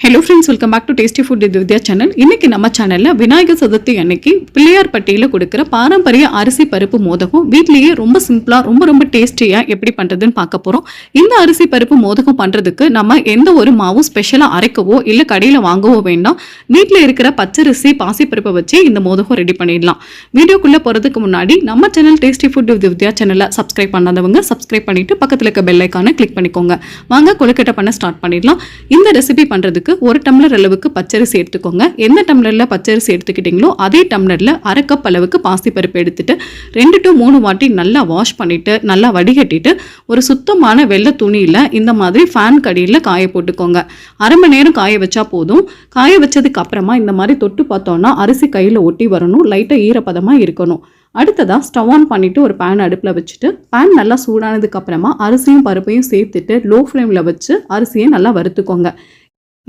Hello friends welcome back to tasty food இது Vidya channel இன்னைக்கு நம்ம சேனலில் விநாயகர் சதுர்த்தி அன்னைக்கு பிள்ளையார்பட்டியில் கொடுக்குற பாரம்பரிய அரிசி பருப்பு மோதகம். வீட்லேயே ரொம்ப சிம்பிளாக ரொம்ப ரொம்ப டேஸ்டியாக எப்படி பண்ணுறதுன்னு பார்க்க போகிறோம் இந்த அரிசி பருப்பு மோதகம் பண்ணுறதுக்கு நம்ம எந்த ஒரு மாவும் ஸ்பெஷலாக அரைக்கவோ இல்லை கடையில் வாங்கவோ வேண்டாம். வீட்டில் இருக்கிற பச்சரிசி பாசிப்பருப்பை வச்சு இந்த மோதகம் ரெடி பண்ணிடலாம். வீடியோக்குள்ளே போகிறதுக்கு முன்னாடி நம்ம channel tasty food with Vidya சேனலை சப்ஸ்கிரைப் பண்ணாதவங்க சப்ஸ்கிரைப் பண்ணிட்டு பக்கத்தில் இருக்க பெல் ஐக்கானை கிளிக் பண்ணிக்கோங்க. வாங்க கொழுக்கட்டை பண்ண ஸ்டார்ட் பண்ணிடலாம். இந்த ரெசிபி பண்றதுக்கு ஒரு டம்ளர் அளவுக்கு பச்சரிசி எடுத்துக்கோங்க. எந்த டம்ளரில் பச்சரிசி எடுத்துக்கிட்டீங்களோ அதே டம்ளரில் அரை கப் அளவுக்கு பாசிப்பருப்பு எடுத்துட்டு ரெண்டு டு மூணு வாட்டி நல்லா வாஷ் பண்ணிட்டு நல்லா வடிகட்டிட்டு ஒரு சுத்தமான வெள்ளை துணியில் இந்த மாதிரி ஃபேன் கடியில் காய போட்டுக்கோங்க. அரை மணி நேரம் காய வச்சா போதும். காய வச்சதுக்கு அப்புறமா இந்த மாதிரி தொட்டு பார்த்தோன்னா அரிசி கையில் ஒட்டி வரணும். லைட்டாக ஈரப்பதமாக இருக்கணும். அடுத்ததாக ஸ்டவ் ஆன் பண்ணிவிட்டு ஒரு பேன் அடுப்பில் வச்சுட்டு பேன் நல்லா சூடானதுக்கப்புறமா அரிசியும் பருப்பையும் சேர்த்துட்டு லோ ஃப்ளேமில் வச்சு அரிசியை நல்லா வறுத்துக்கோங்க.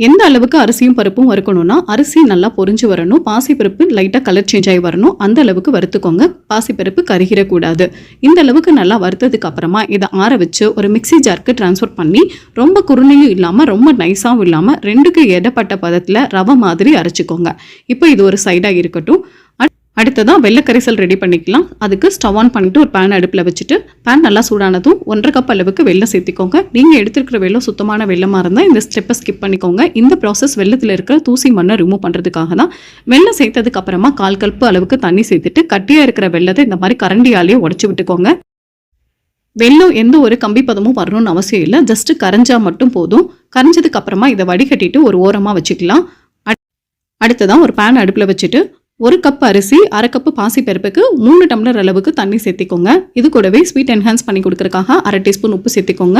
எந்த அளவுக்கு அரிசியும் பருப்பும் வறுக்கணும்னா அரிசி நல்லா பொரிஞ்சு வரணும். பாசிப்பருப்பு லைட்டாக கலர் சேஞ்ச் ஆகி வரணும். அந்த அளவுக்கு வறுத்துக்கோங்க. பாசிப்பருப்பு கருகிடக்கூடாது. இந்த அளவுக்கு நல்லா வறுத்ததுக்கு அப்புறமா இதை ஆற வச்சு ஒரு மிக்சி ஜாருக்கு டிரான்ஸ்ஃபர் பண்ணி ரொம்ப குருணையும் இல்லாமல் ரொம்ப நைஸாகவும் இல்லாமல் ரெண்டுக்கு எடப்பட்ட பதத்தில் ரவை மாதிரி அரைச்சிக்கோங்க. இப்போ இது ஒரு சைடாக இருக்கட்டும். அடுத்ததான் வெள்ளை கரைசல் ரெடி பண்ணிக்கலாம். அதுக்கு ஸ்டவ் ஆன் பண்ணிட்டு ஒரு பேன் அடுப்பில் வச்சுட்டு பேன் நல்லா சூடானதும் ஒன்றரை கப் அளவுக்கு வெள்ளம் சேர்த்திக்கோங்க. நீங்கள் எடுத்துருக்கிற வெள்ளம் சுத்தமான வெள்ளமாக இருந்தால் இந்த ஸ்டெப்பை ஸ்கிப் பண்ணிக்கோங்க. இந்த ப்ராசஸ் வெள்ளத்தில் இருக்கிற தூசி மண்ணை ரிமூவ் பண்ணுறதுக்காக தான். வெள்ளம் சேர்த்ததுக்கு அப்புறமா கால் கல்ப்பு அளவுக்கு தண்ணி சேர்த்துட்டு கட்டியாக இருக்கிற வெள்ளத்தை இந்த மாதிரி கரண்டியாலேயே உடச்சி விட்டுக்கோங்க. வெள்ளம் எந்த ஒரு கம்பி பதமும் வரணும்னு அவசியம் இல்லை. ஜஸ்ட் கரைஞ்சா மட்டும் போதும். கரைஞ்சதுக்கு அப்புறமா இதை வடிகட்டிட்டு ஒரு ஓரமாக வச்சுக்கலாம். அடுத்ததான் ஒரு பேன் அடுப்பில் வச்சுட்டு ஒரு கப் அரிசி அரை கப்பு பாசிப்பருப்புக்கு மூணு டம்ளர் அளவுக்கு தண்ணி சேர்த்திக்கோங்க. இது கூடவே ஸ்வீட் என்ஹான்ஸ் பண்ணி கொடுக்கறக்காக அரை டீஸ்பூன் உப்பு சேர்த்திக்கோங்க.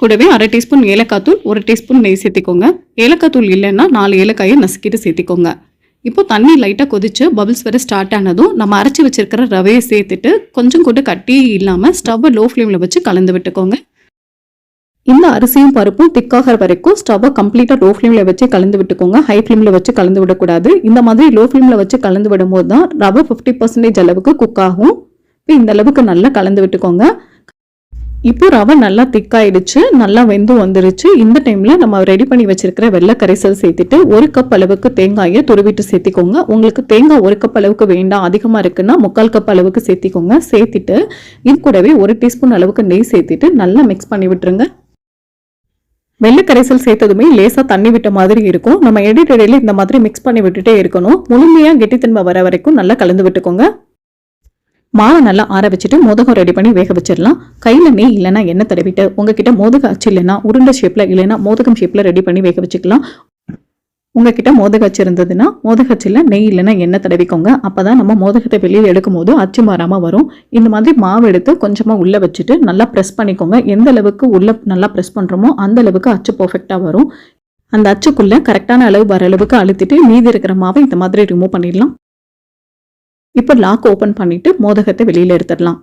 கூடவே அரை டீஸ்பூன் ஏலக்காத்தூள் ஒரு டீஸ்பூன் நெய் சேர்த்திக்கோங்க. ஏலக்காத்தூள் இல்லைன்னா நாலு ஏலக்காயை நசுக்கிட்டு சேர்த்திக்கோங்க. இப்போ தண்ணி லைட்டாக கொதிச்சு பபிள்ஸ் வர ஸ்டார்ட் ஆனதும் நம்ம அரைச்சி வச்சிருக்கிற ரவையை சேர்த்துட்டு கொஞ்சம் கூட கட்டி இல்லாமல் ஸ்டவ்வை லோ ஃப்ளேமில் வச்சு கலந்து விட்டுக்கோங்க. இந்த அரிசியும் பருப்பும் திக்காகிற வரைக்கும் ஸ்டவ்வை கம்ப்ளீட்டாக லோ ஃப்ளேமில் வச்சு கலந்து விட்டுக்கோங்க. ஹை ஃப்ளேமில் வச்சு கலந்து விடக்கூடாது. இந்த மாதிரி லோ ஃப்ளேமில் வச்சு கலந்து விடும்போது தான் ரவை ஃபிஃப்டி பர்சன்டேஜ் அளவுக்கு குக் ஆகும். இப்போ இந்த அளவுக்கு நல்லா கலந்து விட்டுக்கோங்க. இப்போ ரவை நல்லா திக்காயிடுச்சு நல்லா வெந்து வந்துருச்சு. இந்த டைமில் நம்ம ரெடி பண்ணி வச்சிருக்கிற வெள்ளை கரைசல் சேர்த்துட்டு ஒரு கப் அளவுக்கு தேங்காயை துருவிட்டு சேர்த்திக்கோங்க. உங்களுக்கு தேங்காய் ஒரு கப் அளவுக்கு வேண்டாம் அதிகமாக இருக்குன்னா முக்கால் கப் அளவுக்கு சேர்த்திக்கோங்க. சேர்த்துட்டு இது கூடவே ஒரு டீஸ்பூன் அளவுக்கு நெய் சேர்த்துட்டு நல்லா மிக்ஸ் பண்ணி விட்டுருங்க. வெள்ளை கரைசல் சேர்த்ததுமே லேசாக தண்ணி விட்ட மாதிரி இருக்கும். நம்ம எடிட்டடியில் இந்த மாதிரி மிக்ஸ் பண்ணி விட்டுட்டே இருக்கணும். முழுமையாக கெட்டித்தன்மை வர வரைக்கும் நல்லா கலந்து விட்டுக்கோங்க. மாவை நல்லா ஆற வச்சுட்டு மோதகம் ரெடி பண்ணி வேக வச்சிடலாம். கையில் நெய் இல்லைன்னா எண்ணெய் தடவிட்டு உங்ககிட்ட மோதகம் அச்சு இல்லைன்னா உருண்டை ஷேப்பில் இல்லைன்னா மோதகம் ஷேப்பில் ரெடி பண்ணி வேக வச்சுக்கலாம். உங்ககிட்ட மோதக அச்சு இருந்ததுன்னா மோதக அச்சில் நெய் இல்லைன்னா எண்ணெய் தடவிக்கோங்க. அப்போ தான் நம்ம மோதகத்தை வெளியில் எடுக்கும் போது அச்சு மாறாமல் வரும். இந்த மாதிரி மாவு எடுத்து கொஞ்சமாக உள்ளே வச்சுட்டு நல்லா ப்ரெஸ் பண்ணிக்கோங்க. எந்த அளவுக்கு உள்ளே நல்லா ப்ரெஸ் பண்ணுறோமோ அந்த அளவுக்கு அச்சு பர்ஃபெக்டாக வரும். அந்த அச்சுக்குள்ளே கரெக்டான அளவு வர அளவுக்கு அழுத்திட்டு மீதி இருக்கிற மாவை இந்த மாதிரி ரிமூவ் பண்ணிடலாம். இப்போ லாக் ஓப்பன் பண்ணிவிட்டு மோதகத்தை வெளியில் எடுத்துடலாம்.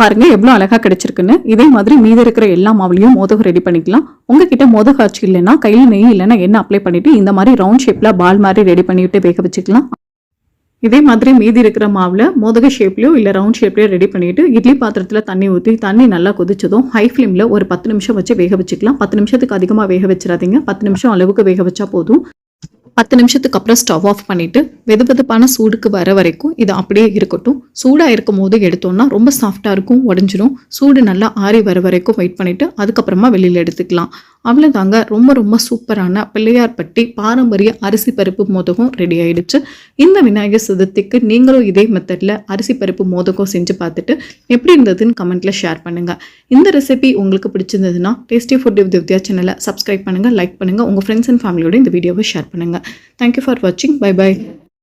பாருங்க எவ்வளோ அழகா கிடைச்சிருக்குன்னு. இதே மாதிரி மீதி இருக்கிற எல்லா மாவுலையும் மோதகம் ரெடி பண்ணிக்கலாம். உங்ககிட்ட மோதக ஆச்சு இல்லைன்னா கையில் நெய் இல்லைன்னா என்ன அப்ளை பண்ணிட்டு இந்த மாதிரி ரவுண்ட் ஷேப்ல பால் மாதிரி ரெடி பண்ணிவிட்டு வேக வச்சுக்கலாம். இதே மாதிரி மீதி இருக்கிற மாவில் மோதக ஷேப்லையோ இல்லை ரவுண்ட் ஷேப்லையோ ரெடி பண்ணிட்டு இட்லி பாத்திரத்தில் தண்ணி ஊற்றி தண்ணி நல்லா கொதிச்சதும் ஹை ஃப்ளேமில் ஒரு பத்து நிமிஷம் வச்சு வேக வச்சுக்கலாம். பத்து நிமிஷத்துக்கு அதிகமாக வேக வச்சிடாதீங்க. பத்து நிமிஷம் அளவுக்கு வேக வச்சா போதும். பத்து நிமிஷத்துக்கு அப்புறம் ஸ்டவ் ஆஃப் பண்ணிட்டு வெது வெதுப்பான சூடுக்கு வர வரைக்கும் இது அப்படியே இருக்கட்டும். சூடாக இருக்கும் போது எடுத்தோம்னா ரொம்ப சாஃப்டாக இருக்கும் உடஞ்சிரும். சூடு நல்லா ஆறி வர வரைக்கும் வெயிட் பண்ணிவிட்டு அதுக்கப்புறமா வெளியில் எடுத்துக்கலாம். அவ்வளோதாங்க ரொம்ப ரொம்ப சூப்பரான பிள்ளையார்பட்டி பாரம்பரிய அரிசி பருப்பு மோதகம் ரெடி ஆயிடுச்சு. இந்த விநாயகர் சதுர்த்திக்கு நீங்களும் இதே மெத்தடில் அரிசி பருப்பு மோதகம் செஞ்சு பார்த்துட்டு எப்படி இருந்ததுன்னு கமெண்ட்டில் ஷேர் பண்ணுங்கள் இந்த ரெசிபி உங்களுக்கு பிடிச்சிருந்ததுன்னா டேஸ்டி ஃபுட் வித் வித்யா சேனலை சப்ஸ்கிரைப் பண்ணுங்கள் லைக் பண்ணுங்கள் உங்கள் ஃப்ரெண்ட்ஸ் அண்ட் ஃபேமிலியோட இந்த வீடியோவை ஷேர் பண்ணுங்கள் தேங்க்யூ ஃபார் வாட்சிங் பை பை